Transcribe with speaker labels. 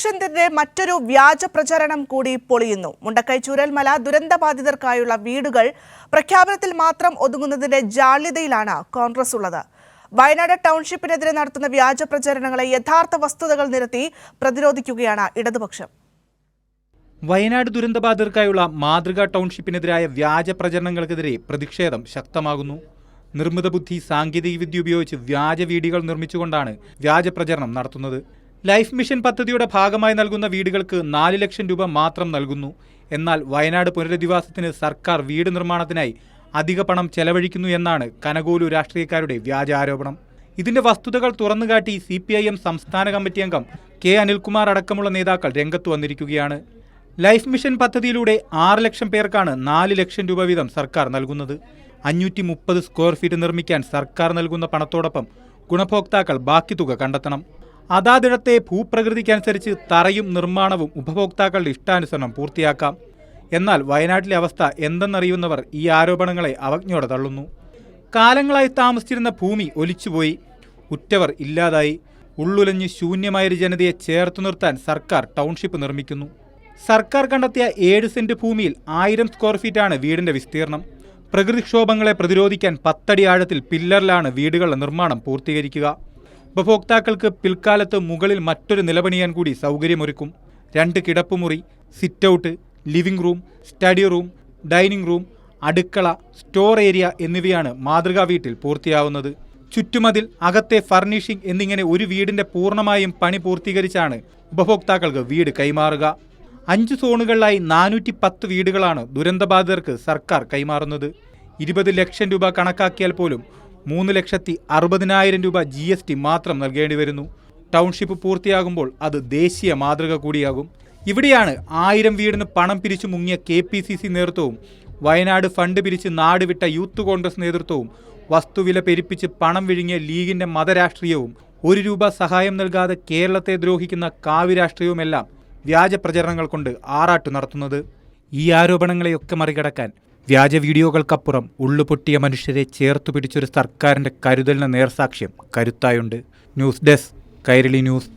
Speaker 1: ഇടതുപക്ഷത്തിന്റെ മറ്റൊരു വ്യാജ പ്രചരണം കൂടി പൊളിയുന്നു. മുണ്ടക്കൈ ചൂരൽമല ദുരന്തബാധിതർക്കായുള്ള വീടുകൾ പ്രഖ്യാപനത്തിൽ മാത്രം ഒതുങ്ങുന്നതിന്റെ ജാള്യതയിലാണ് കോൺഗ്രസ് ഉള്ളത്. വയനാട് ടൗൺഷിപ്പിനെതിരെ നടത്തുന്ന വ്യാജ പ്രചരണങ്ങളെ യഥാർത്ഥ വസ്തുതകൾ നിരത്തി പ്രതിരോധിക്കുകയാണ് ഇടതുപക്ഷം.
Speaker 2: വയനാട് ദുരന്തബാധിതർക്കായുള്ള മാതൃകാ ടൗൺഷിപ്പിനെതിരായ വ്യാജ പ്രചരണങ്ങൾക്കെതിരെ പ്രതിഷേധം ശക്തമാകുന്നു. നിർമ്മിത ബുദ്ധി സാങ്കേതിക വിദ്യ ഉപയോഗിച്ച് വ്യാജ വീഡിയോകൾ നിർമ്മിച്ചുകൊണ്ടാണ് വ്യാജ പ്രചരണം നടത്തുന്നത്. ലൈഫ് മിഷൻ പദ്ധതിയുടെ ഭാഗമായി നൽകുന്ന വീടുകൾക്ക് നാല് ലക്ഷം രൂപ മാത്രം നൽകുന്നു. എന്നാൽ വയനാട് പുനരധിവാസത്തിന് സർക്കാർ വീട് നിർമ്മാണത്തിനായി അധിക പണം ചെലവഴിക്കുന്നു എന്നാണ് കനകോലു രാഷ്ട്രീയക്കാരുടെ വ്യാജ ആരോപണം ഇതിന്റെ വസ്തുതകൾ തുറന്നുകാട്ടി സി പി ഐ എം സംസ്ഥാന കമ്മിറ്റി അംഗം കെ അനിൽകുമാർ അടക്കമുള്ള നേതാക്കൾ രംഗത്ത് വന്നിരിക്കുകയാണ്. ലൈഫ് മിഷൻ പദ്ധതിയിലൂടെ ആറ് ലക്ഷം പേർക്കാണ് നാല് ലക്ഷം രൂപ വീതം സർക്കാർ നൽകുന്നത്. അഞ്ഞൂറ്റി മുപ്പത് സ്ക്വയർ ഫീറ്റ് നിർമ്മിക്കാൻ സർക്കാർ നൽകുന്ന പണത്തോടൊപ്പം ഗുണഭോക്താക്കൾ ബാക്കി തുക കണ്ടെത്തണം. അതാതിടത്തെ ഭൂപ്രകൃതിക്കനുസരിച്ച് തറയും നിർമ്മാണവും ഉപഭോക്താക്കളുടെ ഇഷ്ടാനുസരണം പൂർത്തിയാക്കാം. എന്നാൽ വയനാട്ടിലെ അവസ്ഥ എന്തെന്നറിയുന്നവർ ഈ ആരോപണങ്ങളെ അവജ്ഞയോടെ തള്ളുന്നു. കാലങ്ങളായി താമസിച്ചിരുന്ന ഭൂമി ഒലിച്ചുപോയി. ഉറ്റവർ ഇല്ലാതായി. ഉള്ളുലഞ്ഞ് ശൂന്യമായൊരു ജനതയെ ചേർത്തു നിർത്താൻ സർക്കാർ ടൗൺഷിപ്പ് നിർമ്മിക്കുന്നു. സർക്കാർ കണ്ടെത്തിയ ഏഴ് സെന്റ് ഭൂമിയിൽ ആയിരം സ്ക്വയർ ഫീറ്റാണ് വീടിന്റെ വിസ്തീർണം. പ്രകൃതിക്ഷോഭങ്ങളെ പ്രതിരോധിക്കാൻ പത്തടി ആഴത്തിൽ പില്ലറിലാണ് വീടുകളുടെ നിർമ്മാണം പൂർത്തീകരിക്കുക. ഉപഭോക്താക്കൾക്ക് പിൽക്കാലത്ത് മുകളിൽ മറ്റൊരു നിലപണിയാൻ കൂടി സൗകര്യമൊരുക്കും. രണ്ട് കിടപ്പുമുറി sitout living room study room dining room അടുക്കള സ്റ്റോർ ഏരിയ എന്നിവയാണ് മാതൃകാ വീട്ടിൽ പൂർത്തിയാവുന്നത്. ചുറ്റുമതിൽ അകത്തെ ഫർണിഷിംഗ് എന്നിങ്ങനെ ഒരു വീടിന്റെ പൂർണമായും പണി പൂർത്തീകരിച്ചാണ് ഉപഭോക്താക്കൾക്ക് വീട് കൈമാറുക. അഞ്ച് സോണുകളിലായി നാനൂറ്റി പത്ത് വീടുകളാണ് ദുരന്തബാധിതർക്ക് സർക്കാർ കൈമാറുന്നത്. ഇരുപത് ലക്ഷം രൂപ കണക്കാക്കിയാൽ പോലും മൂന്ന് ലക്ഷത്തി അറുപതിനായിരം രൂപ ജി എസ് ടി മാത്രം നൽകേണ്ടി വരുന്നു. ടൗൺഷിപ്പ് പൂർത്തിയാകുമ്പോൾ അത് ദേശീയ മാതൃക കൂടിയാകും. ഇവിടെയാണ് ആയിരം വീടിന് പണം പിരിച്ചു മുങ്ങിയ കെ പി സി സി നേതൃത്വവും വയനാട് ഫണ്ട് പിരിച്ച് നാടുവിട്ട യൂത്ത് കോൺഗ്രസ് നേതൃത്വവും വസ്തുവില പെരുപ്പിച്ച് പണം വിഴുങ്ങിയ ലീഗിന്റെ മതരാഷ്ട്രീയവും ഒരു രൂപ സഹായം നൽകാതെ കേരളത്തെ ദ്രോഹിക്കുന്ന കാവ്യരാഷ്ട്രീയവുമെല്ലാം വ്യാജ പ്രചരണങ്ങൾ കൊണ്ട് ആറാട്ടു നടത്തുന്നത്. ഈ ആരോപണങ്ങളെയൊക്കെ മറികടക്കാൻ വ്യാജ വീഡിയോകൾക്കപ്പുറം ഉള്ളുപൊട്ടിയ മനുഷ്യരെ ചേർത്തു പിടിച്ചൊരു സർക്കാരിന്റെ കരുതലിന് നേർസാക്ഷ്യം കരുത്തായുണ്ട്. News desk Kairali news.